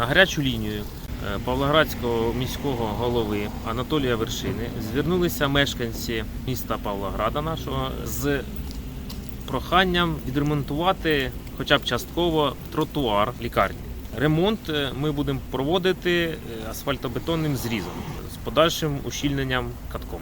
На гарячу лінію е, Павлоградського міського голови Анатолія Вершини звернулися мешканці міста Павлограда нашого з проханням відремонтувати хоча б частково тротуар лікарні. Ремонт е, ми будемо проводити е, асфальтобетонним зрізом з подальшим ущільненням катком.